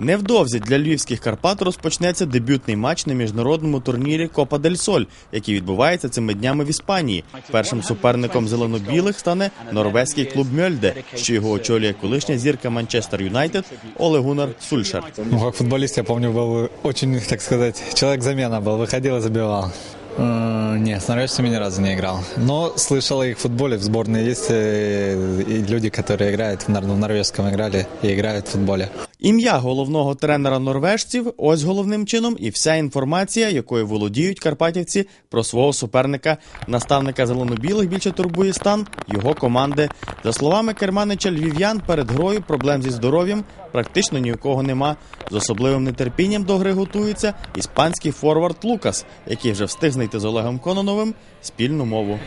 Невдовзі для львівських Карпат розпочнеться дебютний матч на міжнародному турнірі Копа дель Соль, який відбувається цими днями в Іспанії. Першим суперником зелено-білих стане норвезький клуб Мьольде, що його очолює колишня зірка Манчестер Юнайтед Оле Гунар Сульшер. Ну, как футболист, я помню, был очень, так сказать, человек-замена был, выходил и забивал. Э, Нет, с норвежцами ни разу не играл. Но слышал о их футболе. В сборной есть э, и люди, которые играют в нор- в норвежском играли и играют в футболе. Ім'я головного тренера норвежців ось головним чином і вся інформація, якою володіють карпатівці про свого суперника, наставника зеленобілих більше турбує стан його команди. За словами керманича львів'ян, перед грою проблем зі здоров'ям практично ні у кого нема. З особливим нетерпінням до гри готується іспанський форвард Лукас, який вже встиг знайти з Олегом Кононовим спільну мову.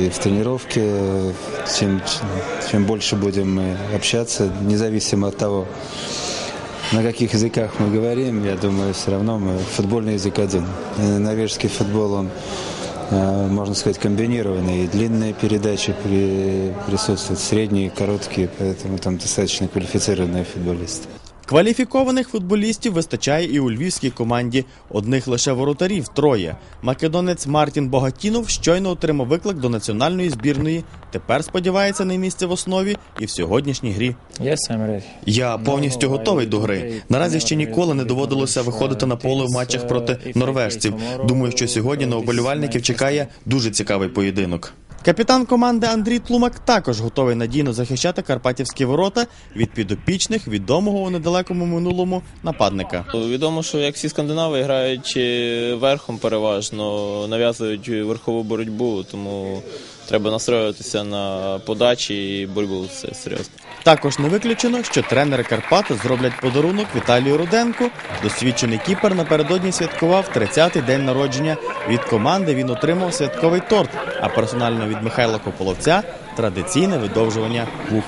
И в тренировке, э, чем, чем больше будем мы общаться, независимо от того, на каких языках мы говорим, я думаю, все равно мы футбольный язык один. И норвежский футбол, он, э, можно сказать, комбинированный. И длинные передачи при- присутствуют, средние, короткие, поэтому там достаточно квалифицированные футболисты. Кваліфікованих футболістів вистачає і у львівській команді. Одних лише воротарів троє. Македонець Мартін Богатінов щойно отримав виклик до національної збірної. Тепер сподівається на місце в основі і в сьогоднішній грі. Я повністю готовий до гри. Наразі ще ніколи не доводилося виходити на поле в матчах проти норвежців. Думаю, що сьогодні на оболівальників чекає дуже цікавий поєдинок. Капітан команди Андрій Тлумак також готовий надійно захищати карпатівські ворота від підопічних відомого у недалекому минулому нападника. Відомо, що як всі скандинави грають е, верхом переважно, нав'язують верхову боротьбу, тому треба настроюватися на подачі і боротьбу. Це серйозно. Також не виключено, що тренери Карпат зроблять подарунок Віталію Руденку. Досвідчений кіпер напередодні святкував 30-й день народження. Від команди він отримав святковий торт, а персонально від Михайла Кополовця традиційне видовжування вух.